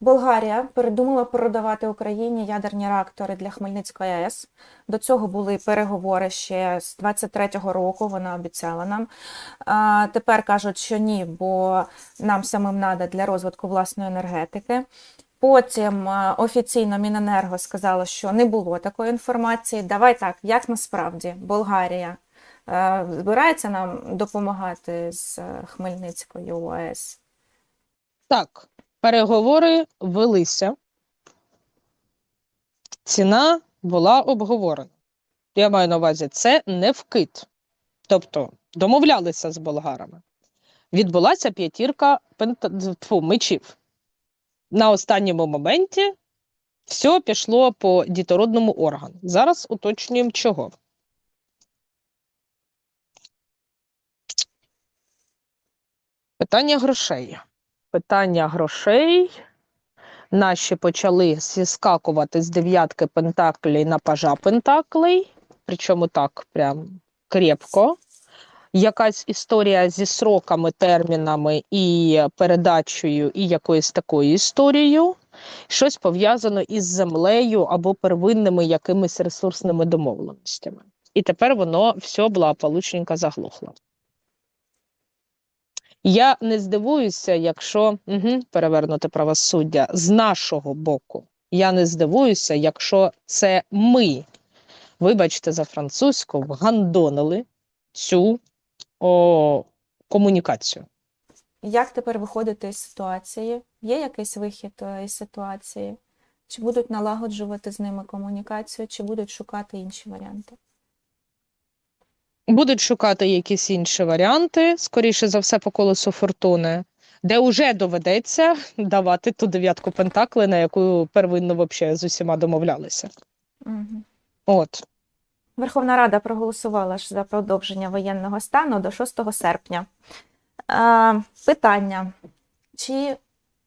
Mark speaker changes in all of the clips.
Speaker 1: Болгарія передумала продавати Україні ядерні реактори для Хмельницької АЕС. До цього були переговори ще з 23-го року. Вона обіцяла нам. А тепер кажуть, що ні, бо нам самим треба для розвитку власної енергетики. Потім офіційно Міненерго сказало, що не було такої інформації. Давай так, як насправді Болгарія збирається нам допомагати з Хмельницькою АЕС?
Speaker 2: Так, переговори велися. Ціна була обговорена. Я маю на увазі, це не вкид. Тобто домовлялися з болгарами. Відбулася п'ятірка тьфу, мечів. На останньому моменті все пішло по дітородному органу. Зараз уточнюємо чого. Питання грошей. Питання грошей. Наші почали зіскакувати з дев'ятки пентаклей на пажа пентаклей, причому так прям крепко. Якась історія зі сроками, термінами і передачею, і якоюсь такою історією. Щось пов'язано із землею або первинними якимись ресурсними домовленостями. І тепер воно все благополучненько заглохло. Я не здивуюся, якщо угу, перевернути правосуддя з нашого боку. Я не здивуюся, якщо це ми, вибачте за французьку, вгандонили цю о, комунікацію.
Speaker 1: Як тепер виходити з ситуації? Є якийсь вихід е, із ситуації? Чи будуть налагоджувати з ними комунікацію, чи будуть шукати інші варіанти?
Speaker 2: Будуть шукати якісь інші варіанти, скоріше за все, по колесу фортуни, де вже доведеться давати ту дев'ятку пентакли, на яку первинно вообще з усіма домовлялися.
Speaker 1: Угу.
Speaker 2: От.
Speaker 1: Верховна Рада проголосувала ж за продовження воєнного стану до 6 серпня. Е, питання: чи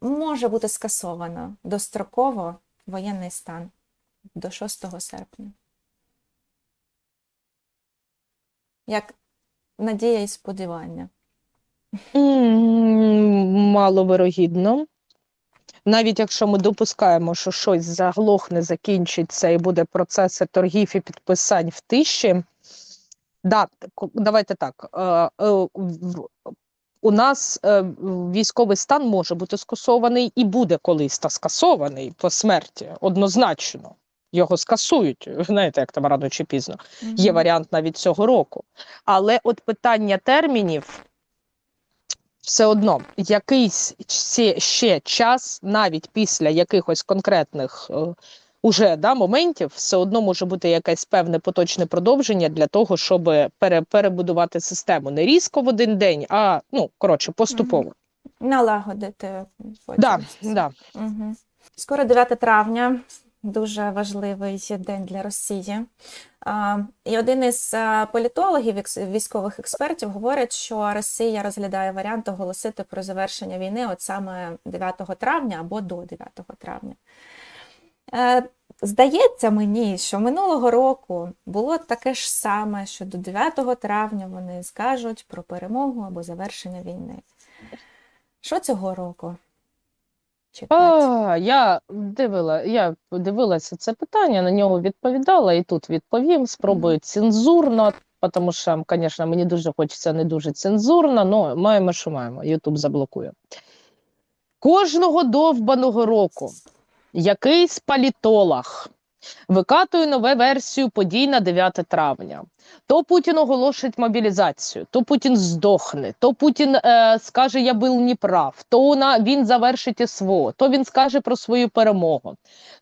Speaker 1: може бути скасовано достроково воєнний стан до 6 серпня? Як надія і сподівання?
Speaker 2: Маловирогідно. Навіть якщо ми допускаємо, що щось заглохне, закінчиться і буде процеси торгів і підписань в тиші, да, давайте так. е, е, У нас е, військовий стан може бути скасований і буде колись та скасований по смерті, однозначно. Його скасують, знаєте, як там рано чи пізно. Є варіант навіть цього року. Але от питання термінів все одно якийсь ще, ще час, навіть після якихось конкретних е, уже да, моментів, все одно може бути якесь певне поточне продовження для того, щоб пере, перебудувати систему не різко в один день, а ну коротше, поступово.
Speaker 1: Налагодити.
Speaker 2: Да, да.
Speaker 1: Угу. Скоро 9 травня, дуже важливий день для Росії. І один із політологів, військових експертів, говорить, що Росія розглядає варіант оголосити про завершення війни от саме 9 травня або до 9 травня. Е, Здається мені, що минулого року було таке ж саме, що до 9 травня вони скажуть про перемогу або завершення війни. Що цього року? Чекати?
Speaker 2: А, я дивила, я дивилася це питання, на нього відповідала і тут відповім. Спробую цензурно, тому що, звісно, мені дуже хочеться не дуже цензурно, але маємо, що маємо. Ютуб заблокує. Кожного довбаного року якийсь політолог викатує нову версію подій на 9 травня. То Путін оголошить мобілізацію, то Путін здохне, то Путін е, скаже, я був неправ, то вона, він завершить СВО, то він скаже про свою перемогу,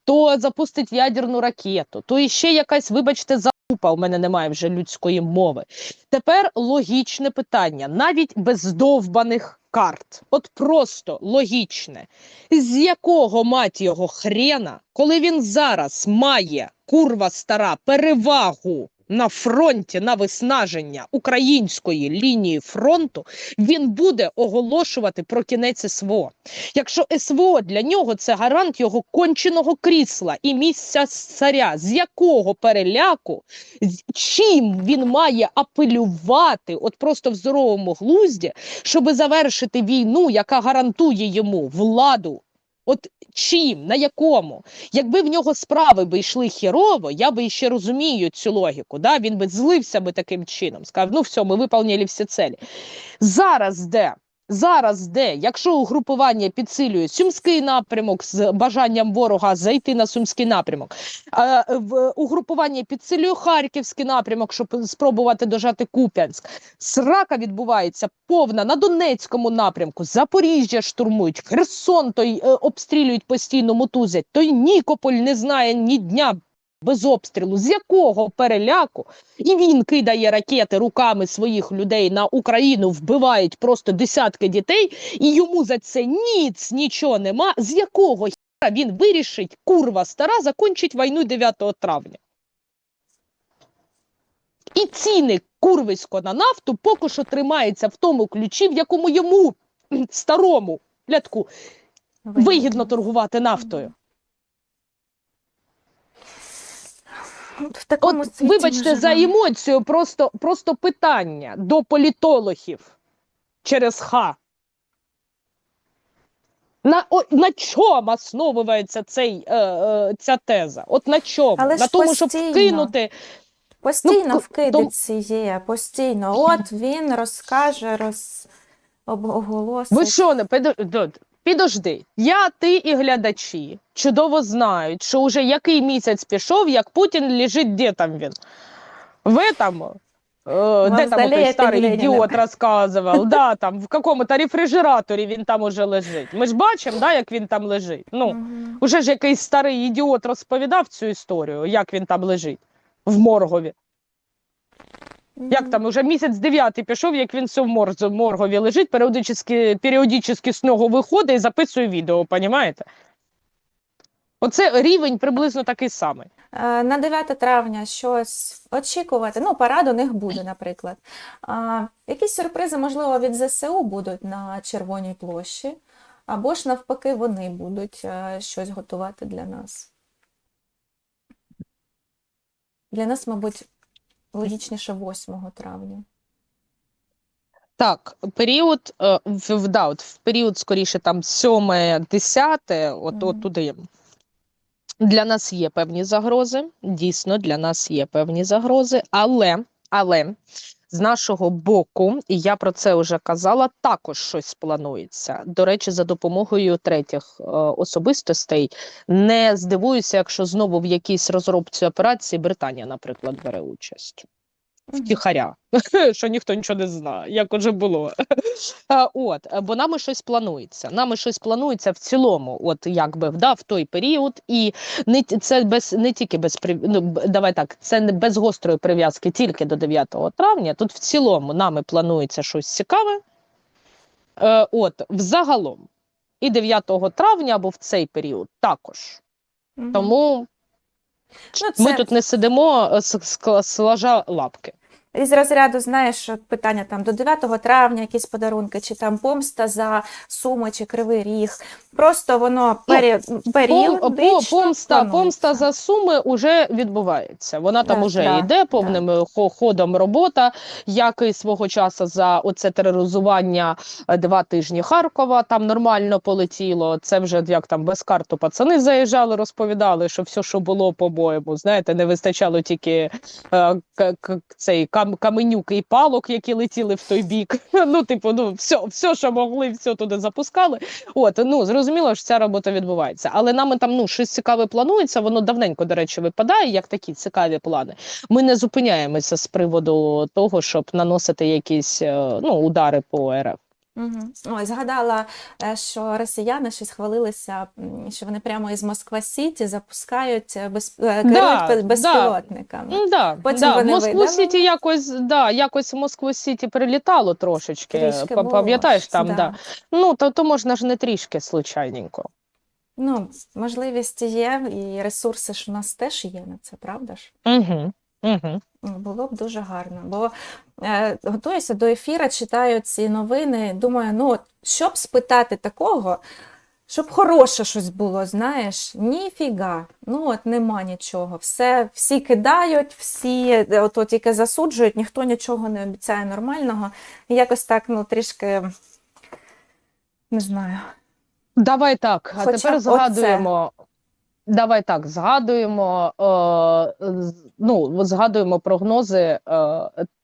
Speaker 2: то запустить ядерну ракету, то іще якась, вибачте, залупа, у мене немає вже людської мови. Тепер логічне питання, навіть без довбаних карт, от просто логічне. З якого мать його хрена, коли він зараз має курва стара перевагу на фронті на виснаження української лінії фронту, він буде оголошувати про кінець СВО. Якщо СВО для нього це гарант його конченого крісла і місця царя, з якого переляку, чим він має апелювати, от просто в здоровому глузді, щоб завершити війну, яка гарантує йому владу. От чим, на якому. Якби в нього справи би йшли хірово, я би ще розумію цю логіку. Да? Він би злився би таким чином. Сказав, ну все, ми виповнили всі цілі. Зараз де? Зараз де, якщо угрупування підсилює Сумський напрямок з бажанням ворога зайти на Сумський напрямок, в угрупування підсилює Харківський напрямок, щоб спробувати дожати Куп'янськ. Срака відбувається повна на Донецькому напрямку. Запоріжжя штурмують, Херсон той е, обстрілюють постійно, мотузять. Той Нікополь не знає ні дня без обстрілу. З якого переляку? І він кидає ракети руками своїх людей на Україну, вбивають просто десятки дітей, і йому за це ніц нічого нема. З якого хіра він вирішить, курва стара, закінчить війну 9 травня? І ціни курвисько на нафту поки що тримається в тому ключі, в якому йому старому лятку вигідно торгувати нафтою.
Speaker 1: В такому
Speaker 2: От,
Speaker 1: світі
Speaker 2: вибачте за емоцію, просто, просто питання до політологів через Х. На, о, на чому основується цей, е, е, ця теза? От на чому?
Speaker 1: Але
Speaker 2: на тому, щоб вкинути.
Speaker 1: Постійно
Speaker 2: Ну,
Speaker 1: вкидиці є, постійно. От він розкаже, роз... об- оголосить.
Speaker 2: Ви що не підожди? Я, ти і глядачі чудово знають, що вже який місяць пішов, як Путін лежить, де там він? В этом, е, де там той старий ідіот розказував? Да, там, в якому-то рефрижераторі він там уже лежить. Ми ж бачимо, да, як він там лежить. Ну,
Speaker 1: Мгм.
Speaker 2: Уже ж якийсь старий ідіот розповідав цю історію, як він там лежить в моргові. Як там уже місяць дев'ятий пішов, як він все в моргові лежить, періодично, періодично з нього виходить і записує відео, понімаєте? Оце рівень приблизно такий самий.
Speaker 1: Е, На 9 травня щось очікувати. Ну, парад у них буде, наприклад. А, якісь сюрпризи, можливо, від ЗСУ будуть на Червоній площі, або ж навпаки, вони будуть е, щось готувати для нас. Для нас, мабуть, логічніше 8 травня.
Speaker 2: Так, період, е, в, да, от в період, скоріше, там 7 10 от, от туди. Для нас є певні загрози. Дійсно, для нас є певні загрози, але, але з нашого боку, і я про це вже казала, також щось планується. До речі, за допомогою третіх е, особистостей. Не здивуюся, якщо знову в якійсь розробці операції Британія, наприклад, бере участь. Втіхаря, що ніхто нічого не знає, як уже було. От, е, бо нами щось планується. Нами щось планується в цілому, от якби да, в той період, і не це без не тільки без ну, давай так, це не без гострої прив'язки тільки до 9 травня. Тут в цілому нами планується щось цікаве. Е, от, взагалом, і 9 травня або в цей період також.
Speaker 1: Мгм.
Speaker 2: Тому
Speaker 1: Ну,
Speaker 2: ми тут не сидимо е, с- с- лапки.
Speaker 1: Із розряду, знаєш, питання там до 9 травня якісь подарунки, чи там помста за Суми чи Кривий Ріг. Просто воно пері...
Speaker 2: Пом,
Speaker 1: періодично
Speaker 2: по, помста, помста за суми вже відбувається. Вона там
Speaker 1: Да,
Speaker 2: уже
Speaker 1: да,
Speaker 2: йде повним е, ходом робота, як і свого часу за оце тероризування е, два тижні Харкова. Там нормально полетіло. Це вже як там без карту пацани заїжджали, розповідали, що все, що було, по-моєму, знаєте, не вистачало тільки е, цей кам, каменюк і палок, які летіли в той бік. Ну, типу, ну все, все, що могли, все туди запускали. От, ну зрозуміло, що ця робота відбувається. Але нами там ну щось цікаве планується. Воно давненько, до речі, випадає, як такі цікаві плани. Ми не зупиняємося з приводу того, щоб наносити якісь е, ну, удари по РФ.
Speaker 1: Мгм. Ой, згадала, е, що росіяни щось хвалилися, що вони прямо із Москва-Сіті запускають е, без... е,
Speaker 2: Да,
Speaker 1: безпілотниками.
Speaker 2: Да,
Speaker 1: Потім
Speaker 2: да.
Speaker 1: вони
Speaker 2: Москву. Сіті якось, да, якось в Москву Сіті прилітало трошечки. Пам'ятаєш там,
Speaker 1: да.
Speaker 2: да. Ну то, то можна ж не трішки случайненько.
Speaker 1: Ну, можливість є, і ресурси ж у нас теж є на це, правда ж?
Speaker 2: Угу, угу.
Speaker 1: Було б дуже гарно. Бо готуюся до ефіра, читаю ці новини. Думаю, ну от, щоб спитати такого, щоб хороше щось було, знаєш, ніфіга. Ну от нема нічого. Все, всі кидають, всі е, от, от тільки засуджують, ніхто нічого не обіцяє нормального. І якось так, ну, трішки не знаю.
Speaker 2: Давай так. А
Speaker 1: Хоча
Speaker 2: тепер згадуємо. Давай так, згадуємо, е, ну, згадуємо прогнози е,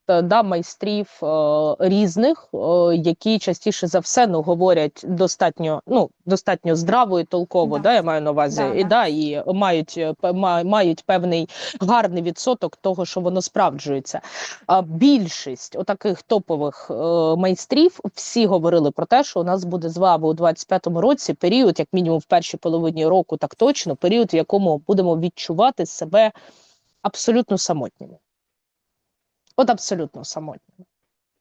Speaker 2: да, майстрів е, різних, е, які частіше за все ну, говорять достатньо, ну, достатньо здраво і толково,
Speaker 1: Да.
Speaker 2: да. я маю на увазі,
Speaker 1: Да,
Speaker 2: і,
Speaker 1: да.
Speaker 2: да, і мають, е, мають певний гарний відсоток того, що воно справджується. А більшість отаких топових е, майстрів всі говорили про те, що у нас буде з вами у 25-му році період, як мінімум в першій половині року, так точно, період, в якому будемо відчувати себе абсолютно самотніми. От абсолютно самотніми.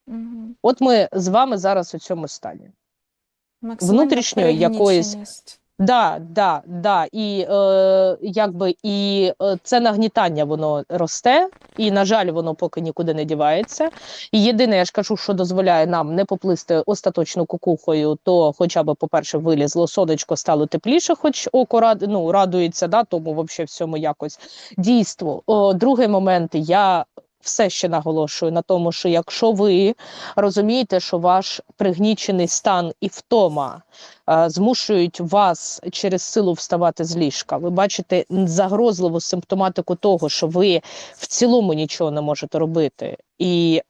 Speaker 1: Мгм.
Speaker 2: От ми з вами зараз у цьому стані. Внутрішньої якоїсь- Да, да, да. І е, якби і е, це нагнітання воно росте, і на жаль, воно поки нікуди не дівається. І єдине, я ж кажу, що дозволяє нам не поплисти остаточно кукухою, то хоча б, по-перше, вилізло сонечко, стало тепліше, хоч око рад, ну, радується, да, тому взагалі всьому якось дійство. О, другий момент, я все ще наголошую на тому, що якщо ви розумієте, що ваш пригнічений стан і втома е, змушують вас через силу вставати з ліжка. Ви бачите загрозливу симптоматику того, що ви в цілому нічого не можете робити, і е,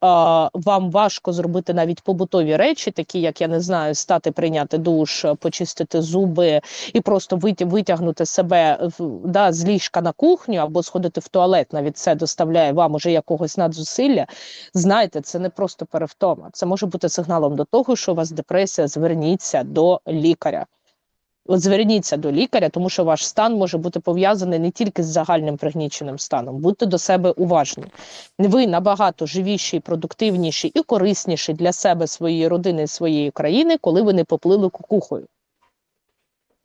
Speaker 2: вам важко зробити навіть побутові речі, такі як я не знаю, стати прийняти душ, почистити зуби і просто витя- витягнути себе да, з ліжка на кухню або сходити в туалет. Навіть це доставляє вам уже якогось надзусилля. Знайте, це не просто перевтома. Це може бути сигналом до того, що у вас депресія. Зверніться до лікаря. От зверніться до лікаря, тому що ваш стан може бути пов'язаний не тільки з загальним пригніченим станом. Будьте до себе уважні. Ви набагато живіші, продуктивніші і корисніші для себе, своєї родини, своєї країни, коли ви не поплили кукухою.